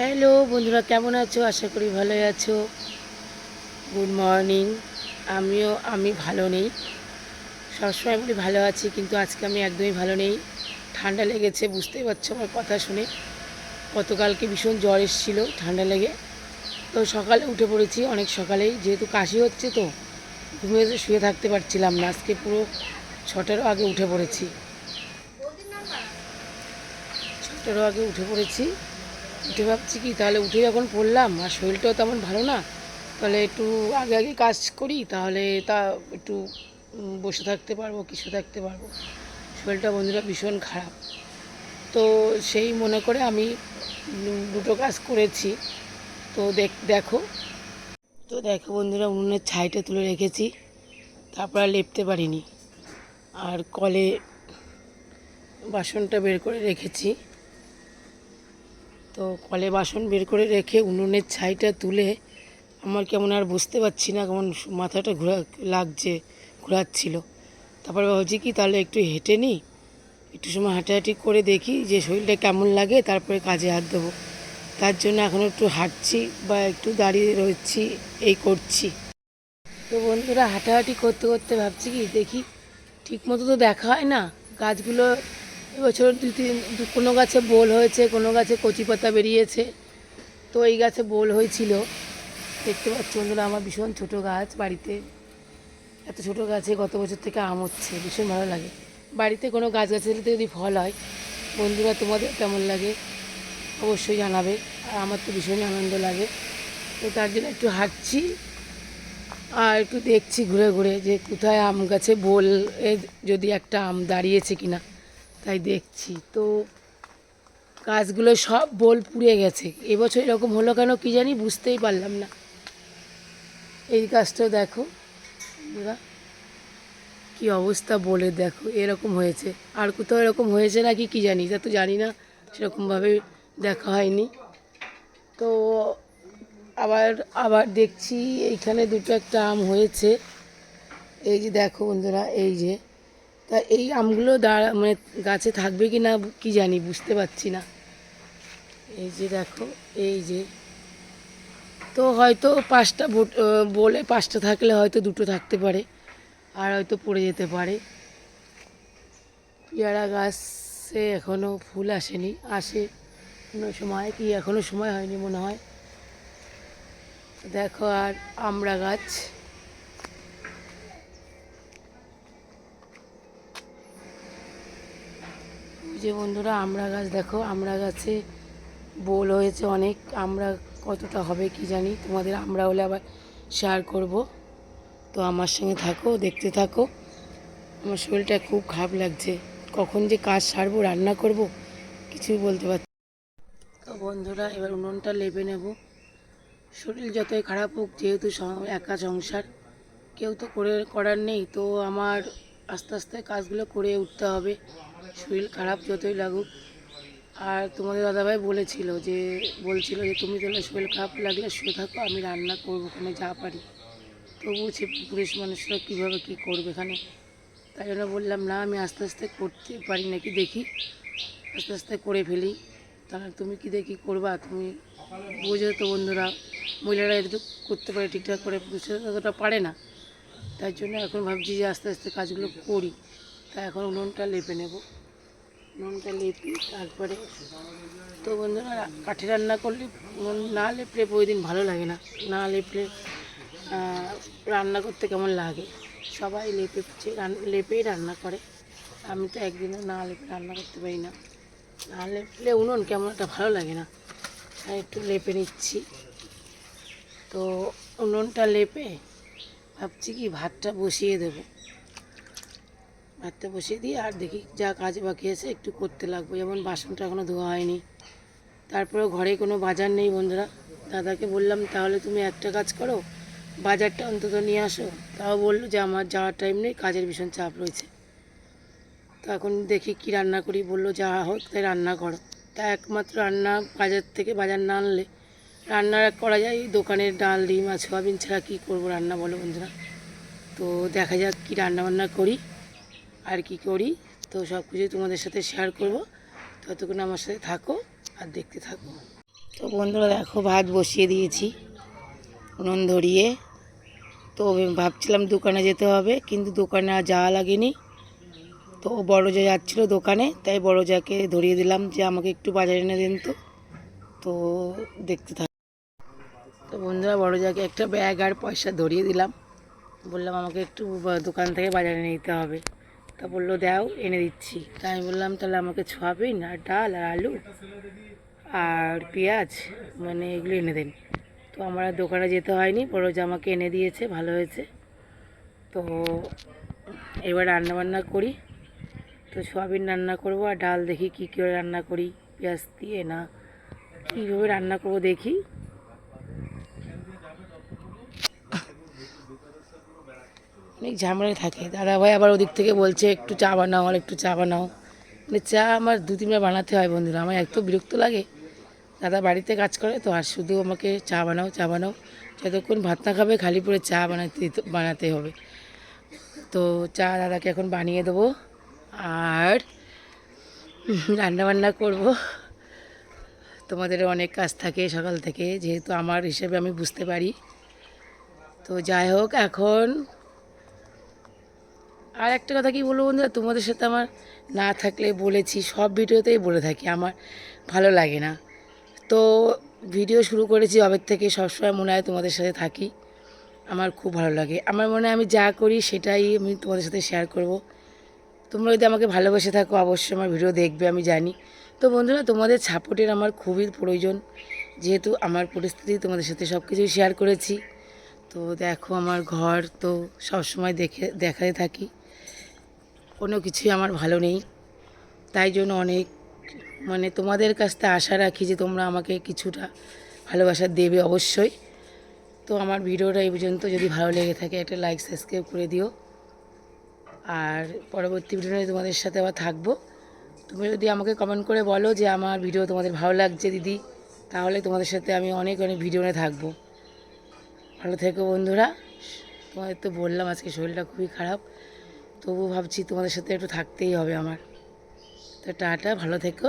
Hello বন্ধুরা, কেমন আছো? আশা করি ভালোই আছো। গুড মর্নিং আমিও, আমি ভালো নেই। সবসময় বলি ভালো আছি, কিন্তু আজকে আমি একদমই ভালো নেই। ঠান্ডা লেগেছে, বুঝতেই পারছ আমার কথা শুনে। গতকালকে ভীষণ জ্বর এসেছিল ঠান্ডা লেগে। তো সকালে উঠে পড়েছি, অনেক সকালেই। যেহেতু কাশি হচ্ছে তো, ঘুমিয়ে শুয়ে থাকতে পারছিলাম না। আজকে পুরো ছটারও আগে উঠে পড়েছি। ছটারও আগে উঠে পড়েছি। উঠে ভাবছি কি, তাহলে উঠে যখন পড়লাম, আর শরীরটাও তেমন ভালো না, তাহলে একটু আগে আগে কাজ করি, তাহলে তা একটু বসে থাকতে পারব, কিছু থাকতে পারব। শরীরটা বন্ধুরা ভীষণ খারাপ। তো সেই মনে করে আমি দুটো কাজ করেছি। তো দেখ তো দেখো বন্ধুরা উনুনের ছাইটা তুলে রেখেছি, তারপর আর লেপতে পারিনি। আর কলে বাসনটা বের করে রেখেছি। তো কলে বাসন বের করে রেখে উনুনের ছাইটা তুলে আমার কেমন আর বুঝতে পারছি না কেমন মাথাটা ঘোরা লাগছে, ঘোরাচ্ছিল। তারপর ভাবছি কি তাহলে একটু হেঁটে নিই, একটু সময় হাঁটাহাঁটি করে দেখি যে শরীরটা কেমন লাগে, তারপরে কাজে হাত দেবো। তার জন্য এখন একটু হাঁটছি বা একটু দাঁড়িয়ে রয়েছি, এই করছি। তো বন্ধুরা, হাঁটাহাঁটি করতে করতে ভাবছি কি, দেখি ঠিক মতো তো দেখা হয় না, গাছগুলো এবছর দু তিন কোনো গাছে বোল হয়েছে, কোনো গাছে কচি পাতা বেরিয়েছে। তো এই গাছে বোল হয়েছিল। দেখতে পাচ্ছ বন্ধুরা, আমার ভীষণ ছোট গাছ বাড়িতে। এত ছোট গাছে গত বছর থেকে আম হচ্ছে, ভীষণ ভালো লাগে। বাড়িতে কোনো গাছ গাছালিতে যদি ফল হয়, বন্ধুরা তোমাদের কেমন লাগে অবশ্যই জানাবে। আর আমার তো ভীষণই আনন্দ লাগে। তো তার জন্য একটু হাঁটছি, আর একটু দেখছি ঘুরে ঘুরে যে কোথায় আম গাছে বোল যদি একটা আম দাঁড়িয়েছে কিনা। তাই দেখছি। তো গাছগুলো সব বোল পুড়ে গেছে। এবছর এরকম হলো কেন কি জানি বুঝতেই পারলাম না। এই গাছটাও দেখো কি অবস্থা বলে দেখো, এরকম হয়েছে। আর কোথাও এরকম হয়েছে নাকি কি জানি তা তো জানি না, সেরকমভাবে দেখা হয়নি। তো আবার আবার দেখছি এইখানে দুটো একটা আম হয়েছে। এই যে দেখো বন্ধুরা, এই যে তা এই আমগুলো দাঁড়া মানে গাছে থাকবে কি না কি জানি, বুঝতে পারছি না। এই যে দেখো, এই যে। তো হয়তো পাঁচটা বলে পাঁচটা থাকলে হয়তো দুটো থাকতে পারে, আর হয়তো পড়ে যেতে পারে। পেয়ারা গাছে এখনও ফুল আসেনি, আসে কোনো সময় কি এখনও সময় হয়নি মনে হয়। দেখো আর আমরা গাছ। যে বন্ধুরা, আমরা গাছ দেখো, আমরা গাছে বোল হয়েছে অনেক, আমরা কতটা হবে কি জানি, তোমাদের আমরা হলে আবার শেয়ার করব। তো আমার সঙ্গে থাকো, দেখতে থাকো। আমার শরীরটা খুব খারাপ লাগছে। কখন যে কাজ সারবো, রান্না করব, কিছুই বলতে পারছি তো বন্ধুরা, এবার উনুনটা লেপে নেব। শরীর যতই খারাপ হোক, যেহেতু একা সংসার, কেউ তো করে করার নেই। তো আমার আস্তে আস্তে কাজগুলো করে উঠতে হবে। শরীর খারাপ যতই লাগুক। আর তোমাদের দাদাভাই বলেছিল যে, বলছিল যে, তুমি তাহলে শরীর খারাপ লাগলে শুয়ে থাকো, আমি রান্না করব, ওখানে যা পারি। তবু সে পুরুষ মানুষরা কীভাবে কী করবে এখানে? তাই জন্য বললাম, না, আমি আস্তে আস্তে করতে পারি নাকি দেখি। আস্তে আস্তে করে ফেলি। তাহলে তুমি কি দেখি করবা? তুমি বোঝো তো বন্ধুরা। মহিলারা এটা করতে পারে, ঠিকঠাক করে। পুরুষরা ততটা পারে না। তাই জন্য এখন ভাবছি যে আস্তে আস্তে কাজগুলো করি। তা এখন উনুনটা লেপে নেব। উনুনটা লেপি তারপরে তো বন্ধুরা, কাঠে রান্না করলে উনুন না লেপলে প্রতিদিন ভালো লাগে না। না লেপলে রান্না করতে কেমন লাগে? সবাই লেপে লেপেই রান্না করে। আমি তো একদিনও না লেপে রান্না করতে পারি না। না লেপলে উনুন কেমন একটা ভালো লাগে না। একটু লেপে নিচ্ছি। তো উনুনটা লেপে ভাবছি কি, ভাতটা বসিয়ে দেবো। ভাতটা বসিয়ে দিয়ে আর দেখি যা কাজ বাকি আছে, একটু করতে লাগবে। যেমন বাসনটা এখনও ধোয়া হয়নি। তারপরেও ঘরে কোনো বাজার নেই বন্ধুরা। দাদাকে বললাম, তাহলে তুমি একটা কাজ করো, বাজারটা অন্তত নিয়ে আসো। তাও বলল যে, আমার যাওয়ার টাইম নেই, কাজের ভীষণ চাপ রয়েছে। তো এখন দেখি কি রান্না করি। বলল, যা হোক তাই রান্না করো। তা একমাত্র রান্না বাজার থেকে বাজার না আনলে রান্না করা যায় দোকানের ডাল, ডিম আর সোয়াবিন ছাড়া কী করব রান্না বলো বন্ধুরা? তো দেখা যাক কী রান্না বান্না করি আর কি করি। তো সব কিছুই তোমাদের সাথে শেয়ার করব। ততক্ষণ আমার সাথে থাকো আর দেখতে থাকো। তো বন্ধুরা দেখো, ভাত বসিয়ে দিয়েছি, উনুন ধরিয়ে। তো ভাবছিলাম দোকানে যেতে হবে, কিন্তু দোকানে আর যাওয়া লাগেনি। তো ও বড় যা যাচ্ছিল দোকানে, তাই বড় যাকে ধরিয়ে দিলাম যে আমাকে একটু বাজারে এনে দেন তো। তো দেখতে থাক তো বন্ধুরা বড় যাকে একটা ব্যাগ আর পয়সা ধরিয়ে দিলাম। বললাম, আমাকে একটু দোকান থেকে বাজারে নিতে হবে। তা বলল, দাও, এনে দিচ্ছি। তাই আমি বললাম, তাহলে আমাকে সোয়াবিন আর ডাল আর আলু আর পেঁয়াজ মানে এগুলো এনে দেন। তো আমার দোকানে যেতে হয়নি বড় যে আমাকে এনে দিয়েছে, ভালো হয়েছে। তো এবার রান্না বান্না করি। তো সোয়াবিন রান্না করব আর ডাল দেখি কী করে রান্না করি, পেঁয়াজ দিয়ে না, কীভাবে রান্না করব দেখি। অনেক ঝামেলা থাকে। দাদা ভাই আবার ওদিক থেকে বলছে, একটু চা বানাও আর একটু চা বানাও। মানে চা আমার দু, তিনবার বানাতে হয় বন্ধুরা, আমার এত বিরক্ত লাগে। দাদা বাড়িতে কাজ করে তো, আর শুধু আমাকে চা বানাও চা বানাও। যতক্ষণ ভাত না খাবে, খালি পরে চা বানাতে বানাতে হবে। তো চা দাদাকে এখন বানিয়ে দেবো, আর রান্না বান্না করব। তোমাদের অনেক কাজ থাকে সকাল থেকে, যেহেতু আমার হিসেবে আমি বুঝতে পারি। তো যাই হোক, এখন আর একটা কথা কি বলব বন্ধুরা? তোমাদের সাথে আমার না থাকলে বলেছি, সব ভিডিওতেই বলে থাকি, আমার ভালো লাগে না। তো ভিডিও শুরু করেছি অবের থেকে, সবসময় মনে হয় তোমাদের সাথে থাকি, আমার খুব ভালো লাগে। আমার মনে হয় আমি যা করি সেটাই আমি তোমাদের সাথে শেয়ার করব। তোমরা যদি আমাকে ভালোবেসে থাকো, অবশ্যই আমার ভিডিও দেখবে, আমি জানি। তো বন্ধুরা, তোমাদের সাপোর্টের আমার খুবই প্রয়োজন। যেহেতু আমার পরিস্থিতি, তোমাদের সাথে সব কিছুই শেয়ার করেছি। তো দেখো আমার ঘর, তো সব সময় দেখে, দেখাতে থাকি। কোনো কিছুই আমার ভালো নেই। তাই জন্য অনেক মানে তোমাদের কাছ থেকে আশা রাখি যে তোমরা আমাকে কিছুটা ভালোবাসা দেবে অবশ্যই। তো আমার ভিডিওটা এই পর্যন্ত। যদি ভালো লেগে থাকে একটা লাইক সাবস্ক্রাইব করে দিও। আর পরবর্তী ভিডিওতে তোমাদের সাথে আবার থাকব। তুমি যদি আমাকে কমেন্ট করে বলো যে আমার ভিডিও তোমাদের ভালো লাগছে দিদি, তাহলে তোমাদের সাথে আমি অনেক অনেক ভিডিও নিয়ে থাকব। ভালো থেকো বন্ধুরা। তোমাদের তো বললাম আজকে শরীরটা খুবই খারাপ। তবু ভাবছি তোমাদের সাথে একটু থাকতেই হবে আমার। তো টাটা ভালো থেকো।